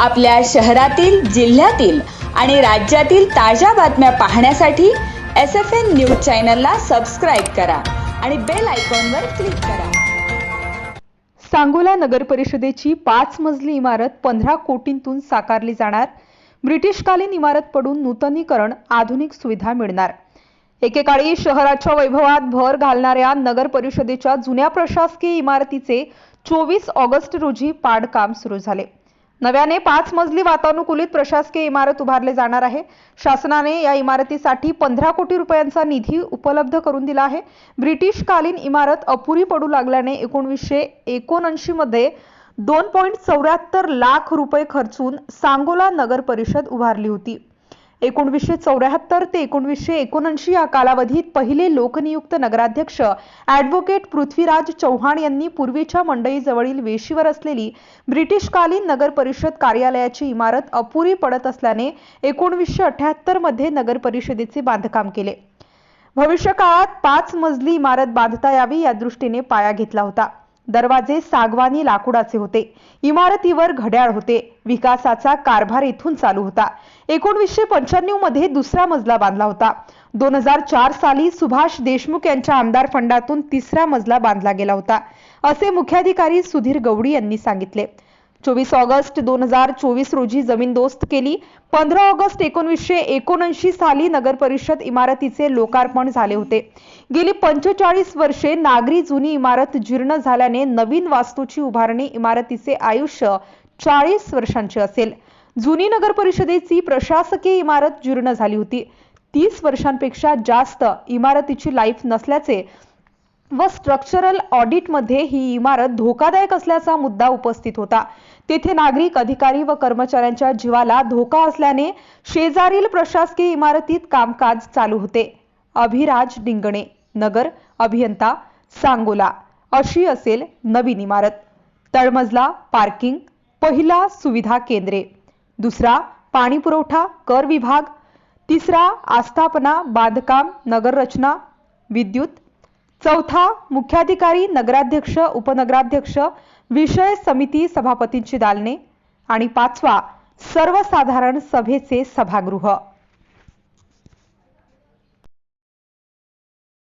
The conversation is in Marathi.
आपल्या शहरातील जिल्ह्यातील आणि राज्यातील ताज्या बातम्या पाहण्यासाठी एस एफ एन न्यूज चॅनलला सबस्क्राईब करा आणि बेल आयकॉनवर क्लिक करा. सांगोला नगर परिषदेची पाच मजली इमारत पंधरा कोटींतून साकारली जाणार. ब्रिटिशकालीन इमारत पडून नूतनीकरण आधुनिक सुविधा मिळणार. एकेकाळी शहराच्या वैभवात भर घालणाऱ्या नगर परिषदेच्या जुन्या प्रशासकीय इमारतीचे चोवीस ऑगस्ट रोजी पाडकाम सुरू झाले. नव्याने पाच मजली वातानुकूलित प्रशासकीय इमारत उभारले जाणार आहे. शासनाने या इमारतीसाठी पंधरा कोटी रुपयांचा निधी उपलब्ध करून दिला आहे. ब्रिटिशकालीन इमारत अपुरी पडू लागल्याने एकोणवीसशे एकोणऐंशी मध्ये दोन पॉईंट चौऱ्याहत्तर लाख रुपये खर्चून सांगोला नगर परिषद उभारली होती. एकोणवीसशे चौऱ्याहत्तर ते एकोणवीसशे एकोणऐंशी या कालावधीत पहिले लोकनियुक्त नगराध्यक्ष ॲडव्होकेट पृथ्वीराज चव्हाण यांनी पूर्वीच्या मंडईजवळील वेशीवर असलेली ब्रिटिशकालीन नगर परिषद कार्यालयाची इमारत अपुरी पडत असल्याने एकोणवीसशे अठ्याहत्तरमध्ये नगर परिषदेचे बांधकाम केले. भविष्यकाळात पाच मजली इमारत बांधता यावी या दृष्टीने पाया घेतला होता. दरवाजे सागवानी लाकूडाचे होते. इमारतीवर घड्याळ होते. विकासाचा कारभार इथून चालू होता. एकोणवीसशे पंच्याण्णवमध्ये दुसरा मजला बांधला होता. दोन हजार चार साली सुभाष देशमुख यांच्या आमदार फंडातून तिसरा मजला बांधला गेला होता. असे मुख्याधिकारी सुधीर गवडी यांनी सांगितले. चोवीस ऑगस्ट दोन हजार चोवीस रोजी जमीनदोस्त केली. पंधरा ऑगस्ट एकोणीसशे एकोणऐंशी साली नगर परिषद इमारतीचे लोकार्पण झाले होते. गेली पंचेचाळीस वर्षे नागरी जुनी इमारत जीर्ण झाल्याने नवीन वास्तूची उभारणी इमारतीचे आयुष्य चाळीस वर्षांचे असेल. जुनी नगर परिषदेची प्रशासकीय इमारत जीर्ण झाली होती. तीस वर्षांपेक्षा जास्त इमारतीची लाईफ नसल्याचे व स्ट्रक्चरल ऑडिटमध्ये ही इमारत धोकादायक असल्याचा मुद्दा उपस्थित होता. तेथे नागरिक अधिकारी व कर्मचाऱ्यांच्या जीवाला धोका असल्याने शेजारील प्रशासकीय इमारतीत कामकाज चालू होते. अभिराज डिंगणे नगर अभियंता सांगोला. अशी असेल नवीन इमारत. तळमजला पार्किंग पहिला सुविधा केंद्रे. दुसरा पाणी पुरवठा कर विभाग. तिसरा आस्थापना बांधकाम नगररचना विद्युत चौथा मुख्याधिकारी नगराध्यक्ष उपनगराध्यक्ष विषय समिती सभापतींची दालने आणि पाचवा सर्वसाधारण सभेचे सभागृह.